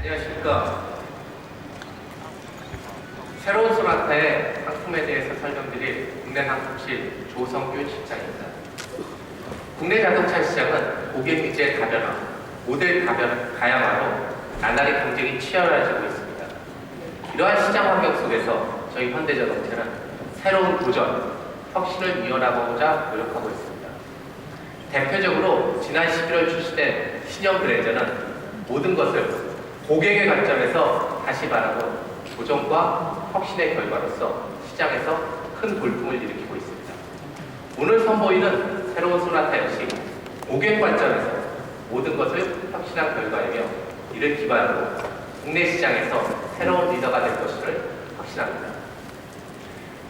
안녕하십니까. 새로운 소나타의 상품에 대해서 설명드릴 국내 상품실 조성균 실장입니다. 국내 자동차 시장은 고객 니즈의 다변화, 모델 다변, 다양화로 나날이 경쟁이 치열해지고 있습니다. 이러한 시장 환경 속에서 저희 현대자동차는 새로운 도전, 혁신을 이어나가고자 노력하고 있습니다. 대표적으로 지난 11월 출시된 신형 그랜저는 모든 것을 고객의 관점에서 다시 바라본 도전과 혁신의 결과로서 시장에서 큰 돌풍을 일으키고 있습니다. 오늘 선보이는 새로운 소나타 역시 고객 관점에서 모든 것을 혁신한 결과이며 이를 기반으로 국내 시장에서 새로운 리더가 될 것을 확신합니다.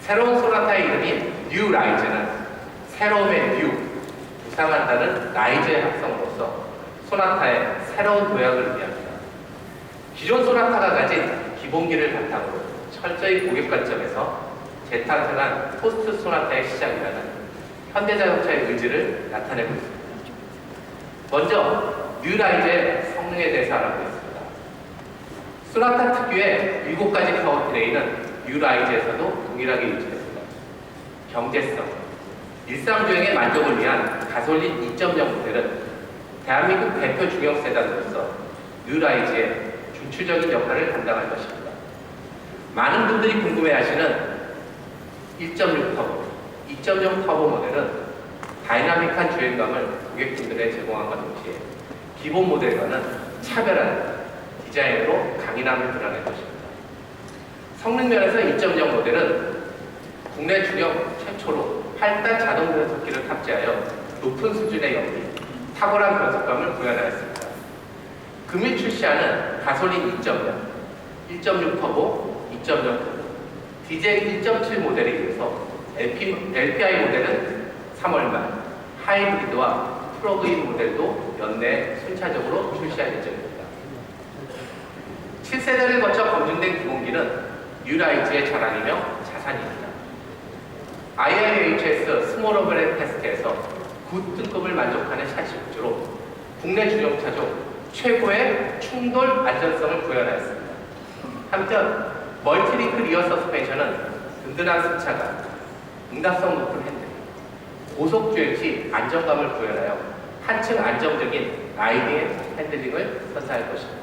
새로운 소나타의 이름인 뉴 라이즈는 새로움의 뉴, 부상한다는 라이즈의 합성으로서 소나타의 새로운 도약을 의미합니다. 기존 소나타가 가진 기본기를 바탕으로 철저히 고객 관점에서 재탄생한 포스트 소나타의 시작이라는 현대자동차의 의지를 나타내고 있습니다. 먼저 뉴라이즈의 성능에 대해서 알아보겠습니다. 소나타 특유의 7가지 파워트레인은 뉴라이즈에서도 동일하게 유지됩니다. 경제성, 일상주행의 만족을 위한 가솔린 2.0 모델은 대한민국 대표 중형 세단으로서 뉴라이즈의 중추적인 역할을 감당할 것입니다. 많은 분들이 궁금해하시는 1.6 터보, 2.0 터보 모델은 다이나믹한 주행감을 고객분들에 제공함과 동시에 기본 모델과는 차별한 디자인으로 강인함을 드러낼 것입니다. 성능 면에서 2.0 모델은 국내 중형 최초로 8단 자동 변속기를 탑재하여 높은 수준의 연비, 탁월한 변속감을 구현하였습니다. 금일 출시하는 가솔린 2.0, 1.6 터보, 2.0 터보, 디젤 1.7 모델에 이어서 LP, LPI 모델은 3월 말, 하이브리드와 플러그인 모델도 연내 순차적으로 출시할 예정입니다. 7세대를 거쳐 검증된 기본기는 뉴라이즈의 자랑이며 자산입니다. IIHS 스몰 오버렛 테스트에서 9등급을 만족하는 샤시 구조로 국내 주력차 중 최고의 충돌 안전성을 구현하였습니다. 한편 멀티링크 리어 서스펜션은 든든한 승차감, 응답성 높은 핸들, 고속 주행 시 안정감을 구현하여 한층 안정적인 라이딩 핸들링을 선사할 것입니다.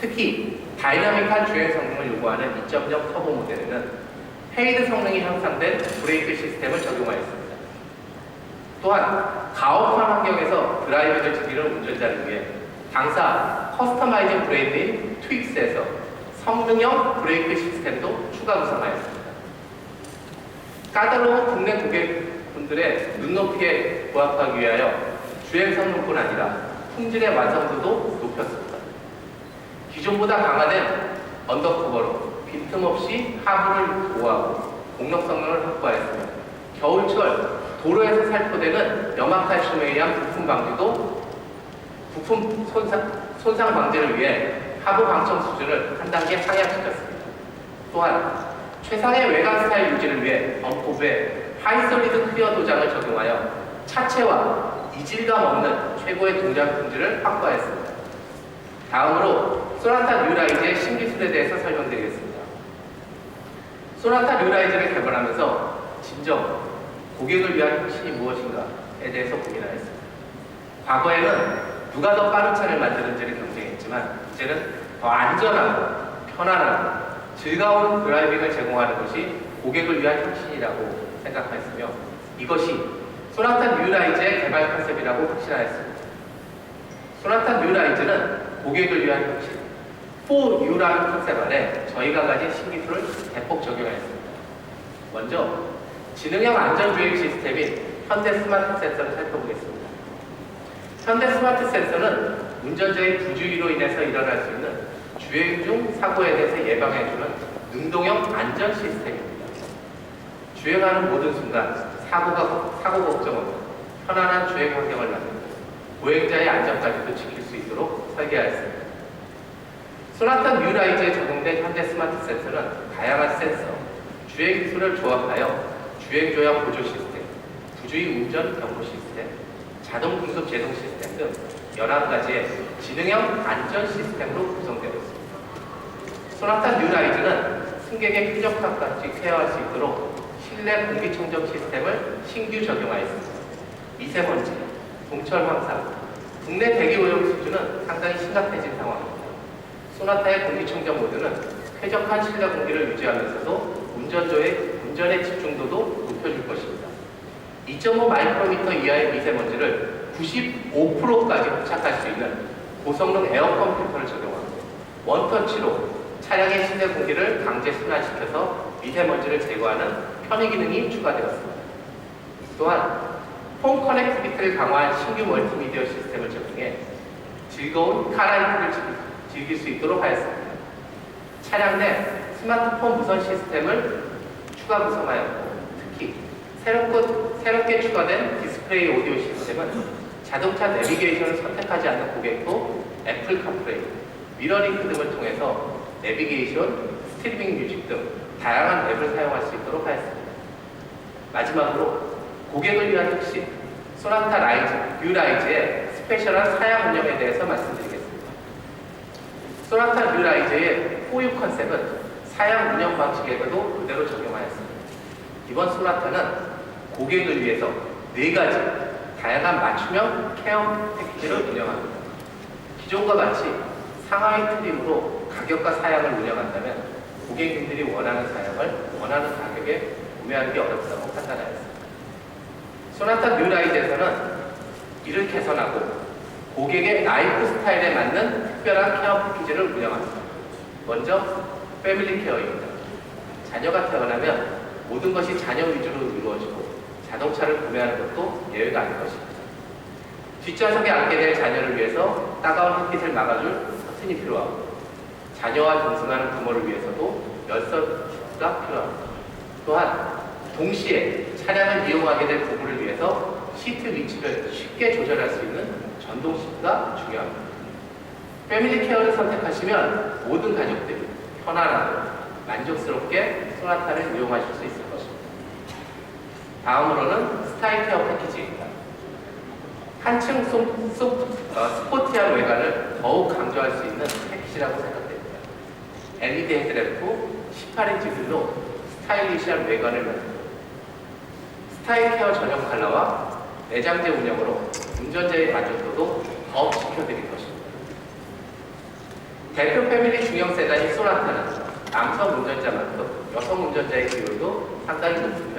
특히 다이나믹한 주행 성능을 요구하는 2.0 터보 모델에는 헤이드 성능이 향상된 브레이크 시스템을 적용하였습니다. 또한 가혹한 환경에서 드라이빙을 즐기는 운전자를 위해 당사 커스터마이징 브랜드인 트윅스에서 성능형 브레이크 시스템도 추가 구성하였습니다. 까다로운 국내 고객분들의 눈높이에 부합하기 위하여 주행 성능뿐 아니라 품질의 완성도도 높였습니다. 기존보다 강화된 언더커버로 빈틈없이 하부를 보호하고 공력 성능을 확보하였으며 겨울철 도로에서 살포되는 염화칼슘에 의한 부품 방지도 부품 손상, 손상 방지를 위해 하부 방청 수준을 한 단계 상향시켰습니다. 또한 최상의 외관 스타일 유지를 위해 범법에 하이솔리드 클리어 도장을 적용하여 차체와 이질감 없는 최고의 동작 품질을 확보하였습니다. 다음으로 소나타 뉴라이즈의 신기술에 대해서 설명드리겠습니다. 소나타 뉴라이즈를 개발하면서 진정 고객을 위한 혁신이 무엇인가에 대해서 고민하였습니다. 과거에는 누가 더 빠른 차를 만드는지를 경쟁했지만 이제는 더 안전하고 편안하고 즐거운 드라이빙을 제공하는 것이 고객을 위한 혁신이라고 생각하였으며 이것이 소나타 뉴라이즈의 개발 컨셉이라고 확신하였습니다. 소나타 뉴라이즈는 고객을 위한 혁신, 4U라는 컨셉 안에 저희가 가진 신기술을 대폭 적용하였습니다. 먼저 지능형 안전주행 시스템인 현대 스마트 센서를 살펴보겠습니다. 현대 스마트 센서는 운전자의 부주의로 인해서 일어날 수 있는 주행 중 사고에 대해서 예방해주는 능동형 안전 시스템입니다. 주행하는 모든 순간 사고가, 사고 걱정 없는 편안한 주행 환경을 만들고 보행자의 안전까지도 지킬 수 있도록 설계하였습니다. 소나타 뉴라이즈에 적용된 현대 스마트 센서는 다양한 센서, 주행 기술을 조합하여 주행 조약 보조 시스템, 부주의 운전 경고 시스템, 자동 긴급 제동 시스템 등 11가지의 지능형 안전 시스템으로 구성되어 있습니다. 소나타 뉴라이즈는 승객의 쾌적함까지 케어할 수 있도록 실내 공기청정 시스템을 신규 적용하였습니다. 미세먼지, 동철 황사, 국내 대기 오염 수준은 상당히 심각해진 상황입니다. 소나타의 공기청정 모드는 쾌적한 실내 공기를 유지하면서도 운전조의 운전의 집중도도 높여줄 것입니다. 2.5 마이크로미터 이하의 미세먼지를 95%까지 포착할 수 있는 고성능 에어컨 필터를 적용하고 원터치로 차량의 실내 공기를 강제 순환시켜서 미세먼지를 제거하는 편의 기능이 추가되었습니다. 또한 홈 커넥티비티를 강화한 신규 멀티미디어 시스템을 적용해 즐거운 카라이트를 즐길 수 있도록 하였습니다. 차량 내 스마트폰 무선 시스템을 추가 구성하였고 특히 새롭고, 새롭게 추가된 디스플레이 오디오 시스템은 자동차 내비게이션을 선택하지 않는 고객도 애플 카프레이, 미러링크 등을 통해서 내비게이션, 스트리밍 뮤직 등 다양한 앱을 사용할 수 있도록 하였습니다. 마지막으로 고객을 위한 혁신, 소나타 라이즈, 뉴라이즈의 스페셜한 사양 운영에 대해서 말씀드리겠습니다. 소나타 뉴라이즈의 포유 컨셉은 사양 운영 방식에도 그대로 적용하였습니다. 이번 소나타는 고객을 위해서 네 가지 다양한 맞춤형 케어 패키지를 운영합니다. 기존과 같이 상하이 트림으로 가격과 사양을 운영한다면 고객님들이 원하는 사양을 원하는 가격에 구매하기 어렵다고 판단하였습니다. 소나타 뉴라이드에서는 이를 개선하고 고객의 라이프 스타일에 맞는 특별한 케어 패키지를 운영합니다. 먼저 패밀리 케어입니다. 자녀가 태어나면 모든 것이 자녀 위주로 이루어지고 자동차를 구매하는 것도 예외가 아닐 것입니다. 뒷좌석에 앉게 될 자녀를 위해서 따가운 햇빛을 막아줄 커튼이 필요하고 자녀와 동승하는 부모를 위해서도 열선가 필요합니다. 또한 동시에 차량을 이용하게 될 부부를 위해서 시트 위치를 쉽게 조절할 수 있는 전동 시트가 중요합니다. 패밀리 케어를 선택하시면 모든 가족들이 편안하고 만족스럽게 소나타를 이용하실 수 있을 것입니다. 다음으로는 스타일 케어 패키지입니다. 한층 소, 소, 어, 스포티한 외관을 더욱 강조할 수 있는 패키지라고 생각됩니다. LED 헤드램프 18인치 글로 스타일리시한 외관을 만듭니다. 스타일 케어 전용 컬러와 내장재 운영으로 운전자의 만족도도 더 지켜드릴 것입니다. 대표 패밀리 중형 세단인 소나타는 남성 운전자만큼 여성 운전자의 비율도 상당히 높은 편입니다.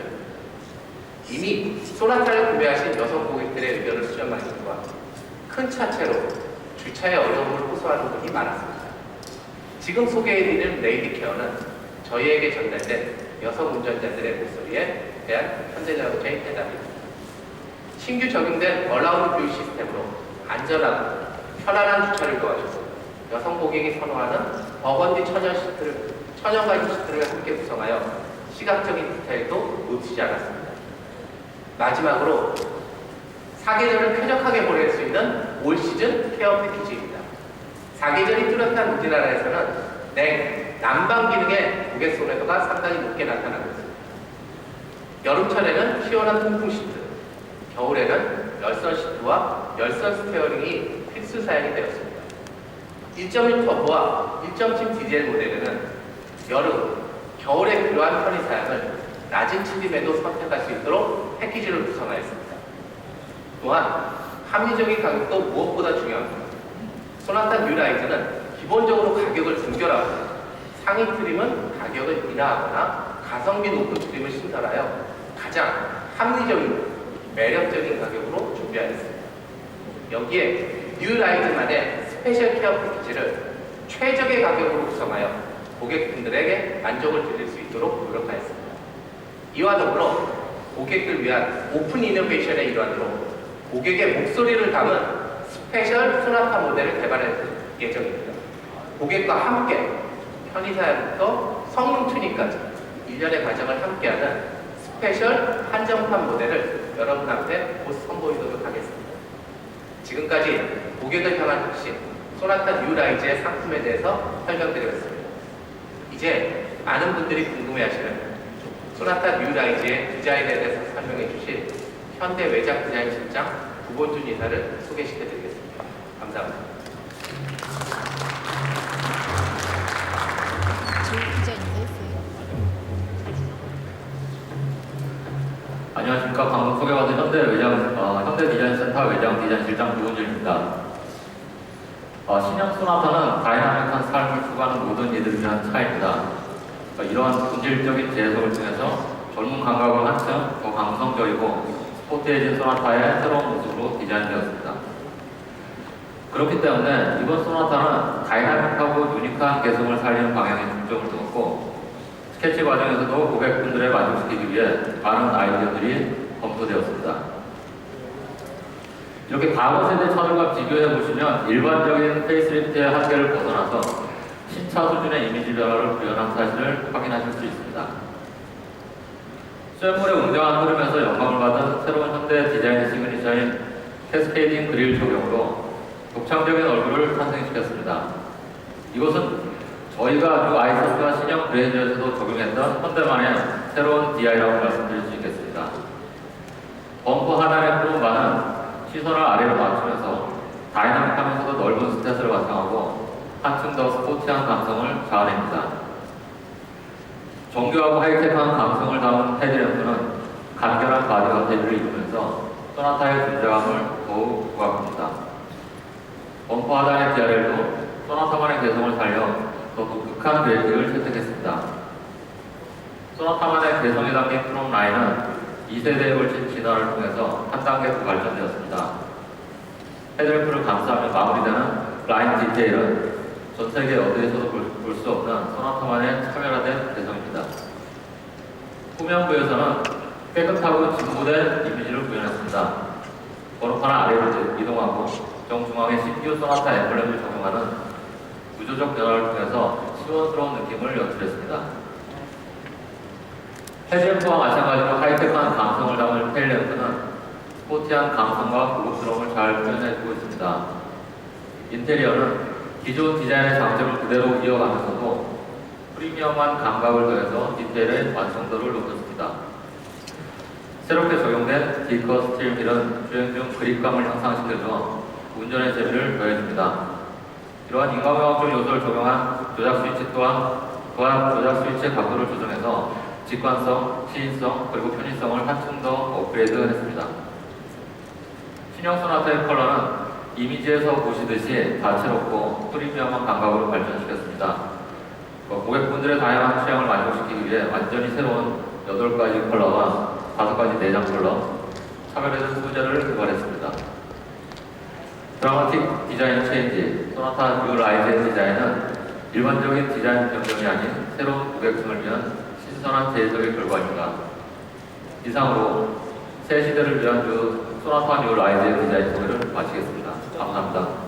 이미 소나타를 구매하신 여성 고객들의 의견을 수렴한 결과 큰 차체로 주차의 어려움을 호소하는 분이 많았습니다. 지금 소개해드리는 레이디 케어는 저희에게 전달된 여성 운전자들의 목소리에 대한 현대자동차의 대답입니다. 신규 적용된 얼라우드 뷰 시스템으로 안전하고 편안한 주차를 도와주고 여성 고객이 선호하는 버건디 천연 시트를 천연 가죽 시트를 함께 구성하여 시각적인 디테일도 놓치지 않았습니다. 마지막으로 사계절을 쾌적하게 보낼 수 있는 올 시즌 케어 패키지입니다. 사계절이 뚜렷한 우리나라에서는 냉, 난방 기능의 고객 선호도가 상당히 높게 나타나고 있습니다. 여름철에는 시원한 통풍 시트, 겨울에는 열선 시트와 열선 스테어링이 필수 사양이 되었습니다. 1.1 터보와 1.7 디젤 모델에는 여름, 겨울에 필요한 편의 사양을 낮은 치림에도 선택할 수 있도록 패키지를 구성하였습니다. 또한 합리적인 가격도 무엇보다 중요합니다. 소나타 뉴라이즈는 기본적으로 가격을 동결하고 상위 트림은 가격을 인하하거나 가성비 높은 트림을 신설하여 가장 합리적이고 매력적인 가격으로 준비하였습니다. 여기에 뉴라이즈만의 스페셜 케어 패키지를 최적의 가격으로 구성하여 고객분들에게 만족을 드릴 수 있도록. 이와 더불어 고객을 위한 오픈 이노베이션의 일환으로 고객의 목소리를 담은 스페셜 소나타 모델을 개발할 예정입니다. 고객과 함께 편의사양부터 성능 튜닝까지 일련의 과정을 함께하는 스페셜 한정판 모델을 여러분 앞에 곧 선보이도록 하겠습니다. 지금까지 고객을 향한 혁신, 소나타 뉴라이즈의 상품에 대해서 설명드렸습니다. 이제 많은 분들이 궁금해하시는 소나타 뉴라이즈의 디자인에 대해서 설명해 주실 현대 외장 디자인 실장 구본준 이사를 소개시켜 드리겠습니다. 감사합니다. 안녕하십니까. 방금 소개받은 현대 외장, 어, 현대 디자인 센터 외장 디자인 실장 조은준입니다. 어, 신형 소나타는 다이나믹한 삶을 추구하는 모든 이들을 위한 차입니다. 어, 이러한 본질적인 재해석을 통해서 젊은 감각을 한층 더 감성적이고 스포티해진 소나타의 새로운 모습으로 디자인되었습니다. 그렇기 때문에 이번 소나타는 다이나믹하고 유니크한 개성을 살리는 방향에 중점을 두었고 스케치 과정에서도 고객분들을 만족시키기 위해 많은 아이디어들이 검토되었습니다. 이렇게 과거 세대 차들과 비교해 보시면 일반적인 페이스리프트의 한계를 벗어나서 신차 수준의 이미지 변화를 구현한 사실을 확인하실 수 있습니다. 쇠물의 웅장한 흐름에서 영감을 받은 새로운 현대 디자인 시그니처인 캐스케이딩 그릴 적용으로 독창적인 얼굴을 탄생시켰습니다. 이것은 저희가 아주 아이서스와 신형 브레이저에서도 적용했던 현대만의 새로운 DI라고 말씀드릴 수 있겠습니다. 범퍼 하단의 프로바는 시선을 아래로 맞추면서 다이나믹하면서도 넓은 스탯을 바탕하고 한층 더 스포티한 감성을 자아냅니다. 정교하고 하이테크한 감성을 담은 헤드램프는 간결한 바디와 대비를 이루면서 소나타의 존재감을 더욱 부각합니다. 범퍼 하단의 DRL도 소나타만의 개성을 살려 더 독특한 브레이크를 채택했습니다. 소나타만의 개성이 담긴 프롬 라인은 2세대에 걸친 진화를 통해서 한 단계 더 발전되었습니다. 헤드램프를 감싸며 마무리되는 라인 디테일은 전 세계 어디에서도 볼 수 없는 소나타만의 차별화된 개성입니다. 후면부에서는 깨끗하고 진보된 이미지를 구현했습니다. 번호판 아래로 이동하고 정중앙에 CPU 소나타 엠블렘을 적용하는 구조적 변화를 통해서 시원스러운 느낌을 연출했습니다. 헤드램프와 마찬가지로 하이테크한 감성을 담을 테일램프는 스포티한 감성과 고급스러움을 잘 표현해주고 있습니다. 인테리어는 기존 디자인의 장점을 그대로 이어가면서도 프리미엄한 감각을 더해서 디테일의 완성도를 높였습니다. 새롭게 적용된 디커 스틸 휠은 주행 중 그립감을 향상시켜줘 운전의 재미를 더해줍니다. 이러한 인과명확적 요소를 적용한 조작 스위치 또한 또한 조작 스위치의 각도를 조정해서 직관성, 시인성, 그리고 편의성을 한층 더 업그레이드했습니다. 신형 소나타의 컬러는 이미지에서 보시듯이 다채롭고 프리미엄한 감각으로 발전시켰습니다. 어, 고객분들의 다양한 취향을 만족시키기 위해 완전히 새로운 8가지 컬러와 5가지 내장 컬러, 차별화된 소재를 개발했습니다. 드라마틱 디자인 체인지, 소나타 뉴 라이즈의 디자인은 일반적인 디자인 변경이 아닌 새로운 고객층을 위한 신선한 재해석의 결과입니다. 이상으로 새 시대를 위한 그 소나타 뉴 라이즈의 디자인 소개를 마치겠습니다. 감사합니다.